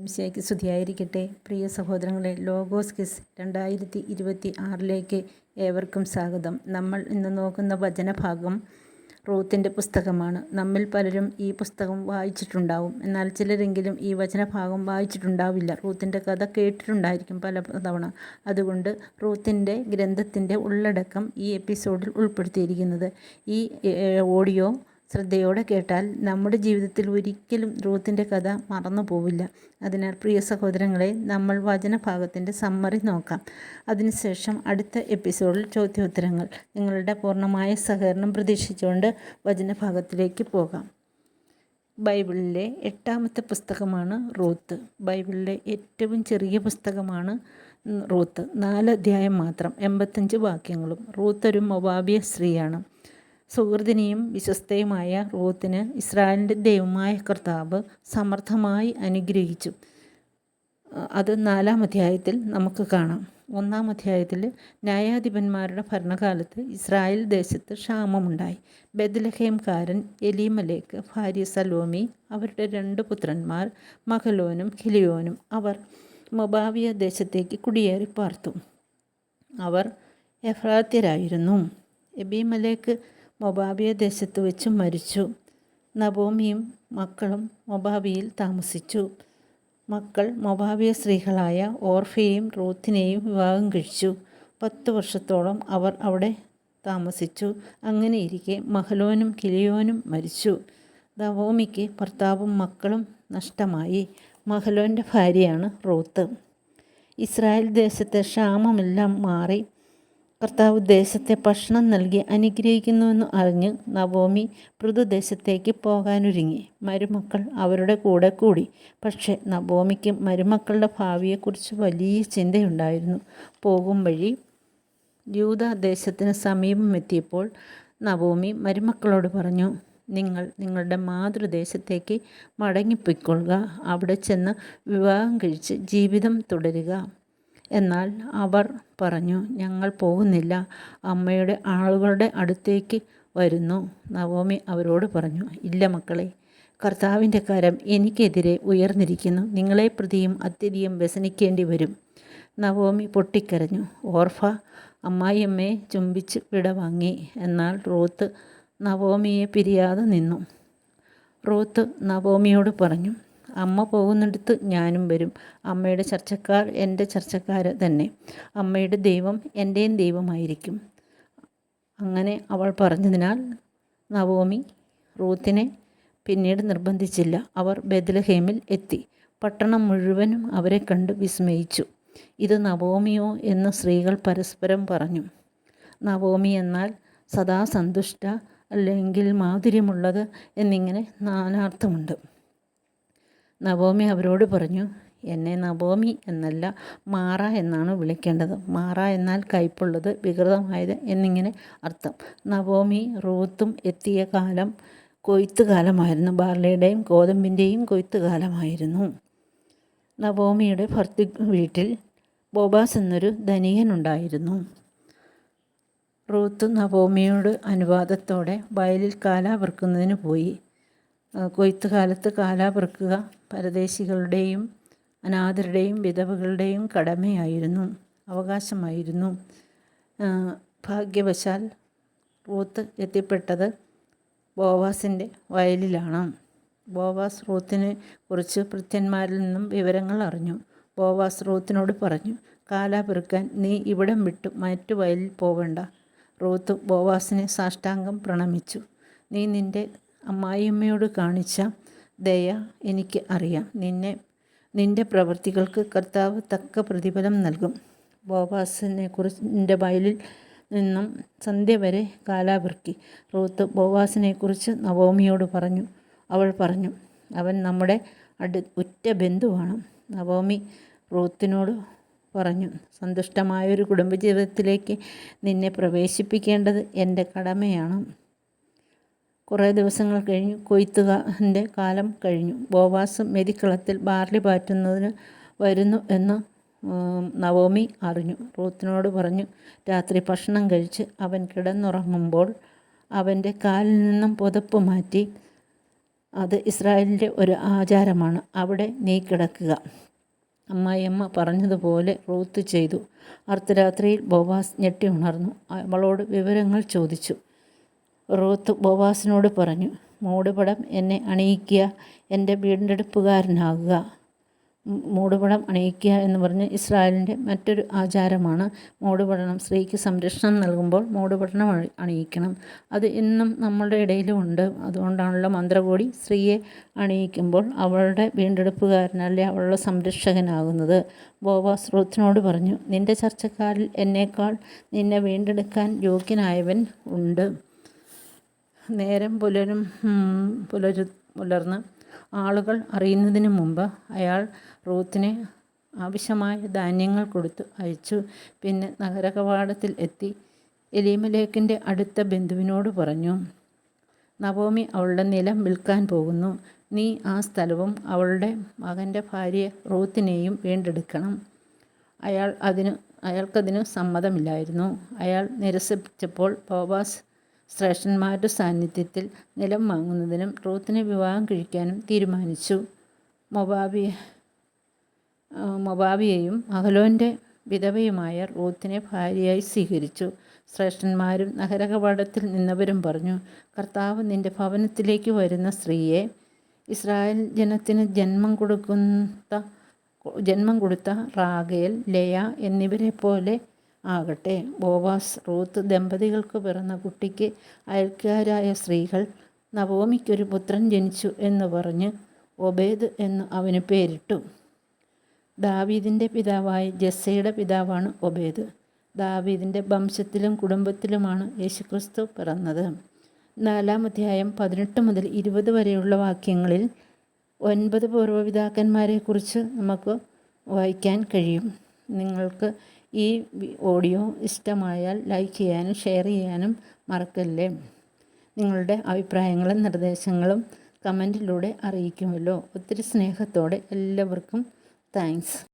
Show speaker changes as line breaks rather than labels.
മിശയ്ക്ക് സ്തുതിയായിരിക്കട്ടെ. പ്രിയ സഹോദരങ്ങളെ logos kiss രണ്ടായിരത്തി ഇരുപത്തി ആറിലേക്ക് ഏവർക്കും സ്വാഗതം. നമ്മൾ ഇന്ന് നോക്കുന്ന വചനഭാഗം റൂത്തിന്റെ പുസ്തകമാണ്. നമ്മിൽ പലരും ഈ പുസ്തകം വായിച്ചിട്ടുണ്ടാവും. എന്നാൽ ചിലരെങ്കിലും ഈ വചനഭാഗം വായിച്ചിട്ടുണ്ടാവില്ല. റൂത്തിന്റെ കഥ കേട്ടിട്ടുണ്ടായിരിക്കും പല തവണ. അതുകൊണ്ട് റൂത്തിന്റെ ഗ്രന്ഥത്തിന്റെ ഉള്ളടക്കം ഈ എപ്പിസോഡിൽ ഉൾപ്പെടുത്തിയിരിക്കുന്നത്. ഈ ഓഡിയോ ശ്രദ്ധയോടെ കേട്ടാൽ നമ്മുടെ ജീവിതത്തിൽ ഒരിക്കലും റൂത്തിന്റെ കഥ മറന്നു പോവില്ല. അതിനാൽ പ്രിയ സഹോദരങ്ങളെ നമ്മൾ വചനഭാഗത്തിന്റെ സമ്മറി നോക്കാം. അതിനുശേഷം അടുത്ത എപ്പിസോഡിൽ ചോദ്യോത്തരങ്ങൾ. നിങ്ങളുടെ പൂർണമായ സഹകരണം പ്രതീക്ഷിച്ചുകൊണ്ട് വചനഭാഗത്തിലേക്ക് പോകാം. ബൈബിളിലെ എട്ടാമത്തെ പുസ്തകമാണ് റൂത്ത്. ബൈബിളിലെ ഏറ്റവും ചെറിയ പുസ്തകമാണ് റൂത്ത്. നാല് അധ്യായം മാത്രം എൺപത്തഞ്ച് വാക്യങ്ങളും. റൂത്ത് ഒരു മൊബാബിയ സ്ത്രീയാണ്. സുഹൃത്തിനെയും വിശ്വസ്തയുമായ റൂത്തിന് ഇസ്രായേലിന്റെ ദൈവമായ കർത്താവ് സമർത്ഥമായി അനുഗ്രഹിച്ചു. അത് നാലാം അധ്യായത്തിൽ നമുക്ക് കാണാം. ഒന്നാം അധ്യായത്തിൽ ന്യായാധിപന്മാരുടെ ഭരണകാലത്ത് ഇസ്രായേൽ ദേശത്ത് ക്ഷാമമുണ്ടായി. ബദലഹേംകാരൻ എലീമലേക്ക് ഭാര്യ സലോമി അവരുടെ രണ്ട് പുത്രന്മാർ മഹലോനും ഖിലിയോനും അവർ മൊബാവിയ ദേശത്തേക്ക് കുടിയേറി പാർത്തു. അവർ എഫ്രാത്യരായിരുന്നു. എബീമലേക്ക് മൊബാബിയ ദേശത്ത് വെച്ച് മരിച്ചു. നവോമിയും മക്കളും മൊബാബിയിൽ താമസിച്ചു. മക്കൾ മൊബാബിയ സ്ത്രീകളായ ഓർഫയെയും റൂത്തിനെയും വിവാഹം കഴിച്ചു. പത്ത് വർഷത്തോളം അവർ അവിടെ താമസിച്ചു. അങ്ങനെയിരിക്കെ മഹലോനും കിലിയോനും മരിച്ചു. നവോമിക്ക് ഭർത്താവും മക്കളും നഷ്ടമായി. മഹലോന്റെ ഭാര്യയാണ് റൂത്ത്. ഇസ്രായേൽ ദേശത്തെ ക്ഷാമമെല്ലാം മാറി. കർത്താവ് ദേശത്തെ ഭക്ഷണം നൽകി അനുഗ്രഹിക്കുന്നുവെന്ന് അറിഞ്ഞ് നവോമി പൃഥുദേശത്തേക്ക് പോകാനൊരുങ്ങി. മരുമക്കൾ അവരുടെ കൂടെ കൂടി. പക്ഷേ നവോമിക്ക് മരുമക്കളുടെ ഭാവിയെക്കുറിച്ച് വലിയ ചിന്തയുണ്ടായിരുന്നു. പോകും വഴി യൂത ദേശത്തിന് സമീപം എത്തിയപ്പോൾ നവോമി മരുമക്കളോട് പറഞ്ഞു നിങ്ങൾ നിങ്ങളുടെ മാതൃദേശത്തേക്ക് മടങ്ങിപ്പോയിക്കൊള്ളുക. അവിടെ ചെന്ന് വിവാഹം കഴിച്ച് ജീവിതം തുടരുക. എന്നാൽ അവർ പറഞ്ഞു ഞങ്ങൾ പോകുന്നില്ല. അമ്മയുടെ ആളുകളുടെ അടുത്തേക്ക് വരുന്നു. നവോമി അവരോട് പറഞ്ഞു ഇല്ല മക്കളെ കർത്താവിന്റെ കരം എനിക്കെതിരെ ഉയർന്നിരിക്കുന്നു. നിങ്ങളെ പ്രതിയും അത്യധികം വ്യസനിക്കേണ്ടി വരും. നവോമി പൊട്ടിക്കരഞ്ഞു ഓർഫ അമ്മായിയമ്മയെ ചുംബിച്ച് വിടവാങ്ങി എന്നാൽ റോത്ത് നവോമിയെ പിരിയാതെ നിന്നു. റോത്ത് നവോമിയോട് പറഞ്ഞു അമ്മ പോകുന്നിടത്ത് ഞാനും വരും. അമ്മയുടെ ചർച്ചക്കാർ എന്റെ ചർച്ചക്കാർ തന്നെ. അമ്മയുടെ ദൈവം എന്റെയും ദൈവമായിരിക്കും. അങ്ങനെ അവൾ പറഞ്ഞതിനാൽ നവോമി റൂത്തിനെ പിന്നീട് നിർബന്ധിച്ചില്ല. അവർ ബദലഹേമിൽ എത്തി. പട്ടണം മുഴുവനും അവരെ കണ്ട് വിസ്മയിച്ചു. ഇത് നവോമിയോ എന്ന് സ്ത്രീകൾ പരസ്പരം പറഞ്ഞു. നവോമി എന്നാൽ സദാ സന്തുഷ്ട അല്ലെങ്കിൽ മാധുര്യമുള്ളത് എന്നിങ്ങനെ നാനാർത്ഥമുണ്ട്. നവോമി അവരോട് പറഞ്ഞു എന്നെ നവോമി എന്നല്ല മാറ എന്നാണ് വിളിക്കേണ്ടത്. മാറ എന്നാൽ കയ്പുള്ളത് വികൃതമായത് എന്നിങ്ങനെ അർത്ഥം. നവോമി റൂത്തും എത്തിയ കാലം കൊയ്ത്ത് കാലമായിരുന്നു ബാർലയുടെയും ഗോതമ്പിന്റെയും കൊയ്ത്ത് കാലമായിരുന്നു നവോമിയുടെ ഭർത്തി വീട്ടിൽ ബോബാസ് എന്നൊരു ധനികനുണ്ടായിരുന്നു. റൂത്ത് നവോമിയോട് അനുവാദത്തോടെ വയലിൽ കാല പെറുക്കുന്നതിന് പോയി. കൊയ്ത്ത് കാലത്ത് കാല പെറുക്കുക. പരദേശികളുടെയും അനാഥരുടെയും വിധവകളുടെയും കടമയായിരുന്നു അവകാശമായിരുന്നു. ഭാഗ്യവശാൽ റൂത്ത് എത്തിപ്പെട്ടത് ബോവാസിന്റെ വയലിലാണ്. ബോവാസ് റൂത്തിനെ കുറിച്ച് ഭൃത്യന്മാരിൽ നിന്നും വിവരങ്ങൾ അറിഞ്ഞു. ബോവാസ് റൂത്തിനോട് പറഞ്ഞു കാല പെറുക്കാൻ നീ ഇവിടം വിട്ട് മറ്റു വയലിൽ പോകണ്ട റൂത്ത് ബോവാസിനെ സാഷ്ടാംഗം പ്രണമിച്ചു. നീ നിന്റെ അമ്മായിയമ്മയോട് കാണിച്ച ദയ എനിക്ക് അറിയാം. നിന്നെ നിന്റെ പ്രവൃത്തികൾക്ക് കർത്താവ് തക്ക പ്രതിഫലം നൽകും. ബോവാസിനെ കുറിച്ച് വയലിൽ നിന്നും സന്ധ്യ വരെ കാലാപിറക്കി റൂത്ത് ബോവാസിനെക്കുറിച്ച് നവോമിയോട് പറഞ്ഞു. അവൾ പറഞ്ഞു അവൻ നമ്മുടെ അടു ഉറ്റ ബന്ധുവാണ്. നവോമി റൂത്തിനോട് പറഞ്ഞു സന്തുഷ്ടമായൊരു കുടുംബജീവിതത്തിലേക്ക് നിന്നെ പ്രവേശിപ്പിക്കേണ്ടത് എന്റെ കടമയാണ്. കുറേ ദിവസങ്ങൾ കഴിഞ്ഞു കൊയ്ത്തുകാന്റെ കാലം കഴിഞ്ഞു. ബോവാസ് മെതിക്കളത്തിൽ ബാർലി പാറ്റുന്നതിന് വരുന്നു എന്ന് നവോമി അറിഞ്ഞു. റൂത്തിനോട് പറഞ്ഞു രാത്രി ഭക്ഷണം കഴിച്ച് അവൻ കിടന്നുറങ്ങുമ്പോൾ അവന്റെ കാലിൽ നിന്നും പുതപ്പ് മാറ്റി അത് ഇസ്രായേലിന്റെ ഒരു ആചാരമാണ്. അവിടെ നീ കിടക്കുക. അമ്മായിയമ്മ പറഞ്ഞതുപോലെ റൂത്ത് ചെയ്തു. അർദ്ധരാത്രിയിൽ ബോവാസ് ഞെട്ടി ഉണർന്നു. അവളോട് വിവരങ്ങൾ ചോദിച്ചു. റൂത്ത് ബോവാസിനോട് പറഞ്ഞു മൂടുപടം എന്നെ അണിയിക്കുക എന്റെ വീണ്ടെടുപ്പുകാരനാകുക. മൂടുപടം അണിയിക്കുക എന്ന് പറഞ്ഞ് ഇസ്രായേലിന്റെ മറ്റൊരു ആചാരമാണ് മൂടുപടണം സ്ത്രീക്ക് സംരക്ഷണം നൽകുമ്പോൾ മൂടുപടണം അണിയിക്കണം. അത് ഇന്നും നമ്മളുടെ ഇടയിലും ഉണ്ട് അതുകൊണ്ടാണല്ലോ മന്ത്രകോടി സ്ത്രീയെ അണിയിക്കുമ്പോൾ അവളുടെ വീണ്ടെടുപ്പുകാരനല്ലേ അവളുടെ സംരക്ഷകനാകുന്നത്. ബോവാസ് റൂത്തിനോട് പറഞ്ഞു നിന്റെ ചർച്ചക്കാരിൽ എന്നേക്കാൾ നിന്നെ വീണ്ടെടുക്കാൻ യോഗ്യനായവൻ ഉണ്ട്. നേരം പുലരും പുലരു പുലർന്ന് ആളുകൾ അറിയുന്നതിന് മുമ്പ് അയാൾ റൂത്തിനെ ആവശ്യമായ ധാന്യങ്ങൾ കൊടുത്തു അയച്ചു. പിന്നെ നഗരകവാടത്തിൽ എത്തി എലീമലേക്കിന്റെ അടുത്ത ബന്ധുവിനോട് പറഞ്ഞു നവോമി അവളുടെ നിലം വിൽക്കാൻ പോകുന്നു. നീ ആ സ്ഥലവും അവളുടെ മകന്റെ ഭാര്യ റൂത്തിനെയും വീണ്ടെടുക്കണം. അയാൾ അതിന് അയാൾക്കതിന് സമ്മതമില്ലായിരുന്നു. അയാൾ നിരസിച്ചപ്പോൾ ബോവാസ് ശ്രേഷ്ഠന്മാരുടെ സാന്നിധ്യത്തിൽ നിലം വാങ്ങുന്നതിനും റൂത്തിനെ വിവാഹം കഴിക്കാനും തീരുമാനിച്ചു. മൊബാബി മൊബാബിയെയും അഹലോന്റെ വിധവയുമായ റൂത്തിനെ ഭാര്യയായി സ്വീകരിച്ചു. ശ്രേഷ്ഠന്മാരും നഗരകവാടത്തിൽ നിന്നവരും പറഞ്ഞു കർത്താവ് നിന്റെ ഭവനത്തിലേക്ക് വരുന്ന സ്ത്രീയെ ഇസ്രായേൽ ജനത്തിന് ജന്മം കൊടുക്കുന്ന ജന്മം കൊടുത്ത റാഗേൽ ലയ എന്നിവരെ പോലെ ആകട്ടെ. ബോവാസ് റൂത്ത് ദമ്പതികൾക്ക് പിറന്ന കുട്ടിക്ക് അയൽക്കാരായ സ്ത്രീകൾ നവോമിക്കൊരു പുത്രൻ ജനിച്ചു എന്ന് പറഞ്ഞ് ഒബേദ് എന്ന് അവന് പേരിട്ടു. ദാവീദിന്റെ പിതാവായ ജസ്സയുടെ പിതാവാണ് ഒബേദ്. ദാവീദിന്റെ വംശത്തിലും കുടുംബത്തിലുമാണ് യേശുക്രിസ്തു പിറന്നത്. നാലാം അധ്യായം പതിനെട്ട് മുതൽ ഇരുപത് വരെയുള്ള വാക്യങ്ങളിൽ ഒൻപത് പൂർവപിതാക്കന്മാരെക്കുറിച്ച് നമുക്ക് വായിക്കാൻ കഴിയും. നിങ്ങൾക്ക് ഈ ഓഡിയോ ഇഷ്ടമായാൽ ലൈക്ക് ചെയ്യാനും ഷെയർ ചെയ്യാനും മറക്കല്ലേ? നിങ്ങളുടെ അഭിപ്രായങ്ങളും നിർദ്ദേശങ്ങളും കമന്റിലൂടെ അറിയിക്കുമല്ലോ. ഒത്തിരി സ്നേഹത്തോടെ എല്ലാവർക്കും താങ്ക്സ്.